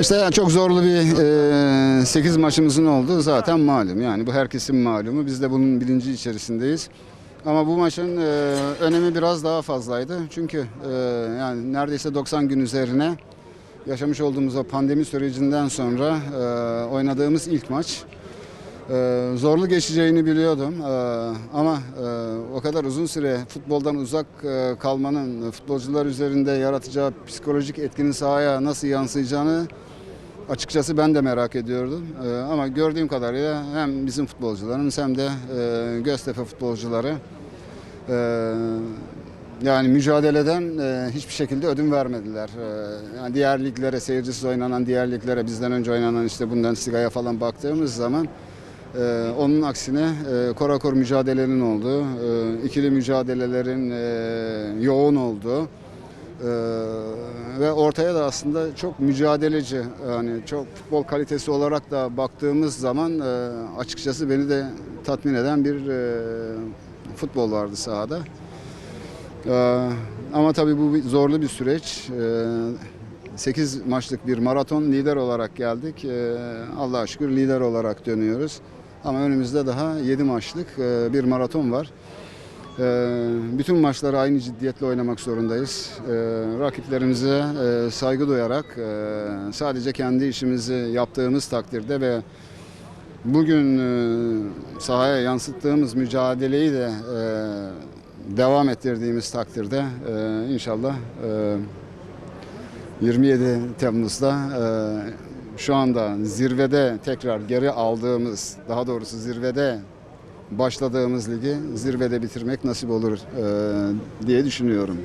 İşte yani çok zorlu bir 8 maçımızın olduğu zaten malum. Yani bu herkesin malumu. Biz de bunun bilinci içerisindeyiz. Ama bu maçın e, önemi biraz daha fazlaydı. Çünkü e, yani neredeyse 90 gün üzerine yaşamış olduğumuz o pandemi sürecinden sonra e, oynadığımız ilk maç. E, zorlu geçeceğini biliyordum E, ama e, o kadar uzun süre futboldan uzak e, kalmanın futbolcular üzerinde yaratacağı psikolojik etkinin sahaya nasıl yansıyacağını açıkçası ben de merak ediyordum. E, ama gördüğüm kadarıyla hem bizim futbolcularımız hem de e, Göztepe futbolcuları e, yani mücadeleden e, hiçbir şekilde ödün vermediler. E, yani diğer liglere, seyircisiz oynanan diğer liglere, bizden önce oynanan işte Bundesliga'ya falan baktığımız zaman e, onun aksine e, korakor mücadelenin olduğu, e, ikili mücadelelerin e, yoğun olduğu e, ve ortaya da aslında çok mücadeleci yani çok futbol kalitesi olarak da baktığımız zaman e, açıkçası beni de tatmin eden bir e, futbol vardı sahada. Ee, ama tabii bu zorlu bir süreç. Ee, 8 maçlık bir maraton lider olarak geldik. Ee, Allah'a şükür lider olarak dönüyoruz. Ama önümüzde daha 7 maçlık e, bir maraton var. Ee, bütün maçları aynı ciddiyetle oynamak zorundayız. Ee, rakiplerimize e, saygı duyarak e, sadece kendi işimizi yaptığımız takdirde ve bugün e, sahaya yansıttığımız mücadeleyi de e, devam ettirdiğimiz takdirde e, inşallah e, 27 Temmuz'da e, şu anda zirvede tekrar geri aldığımız, daha doğrusu zirvede başladığımız ligi zirvede bitirmek nasip olur e, diye düşünüyorum.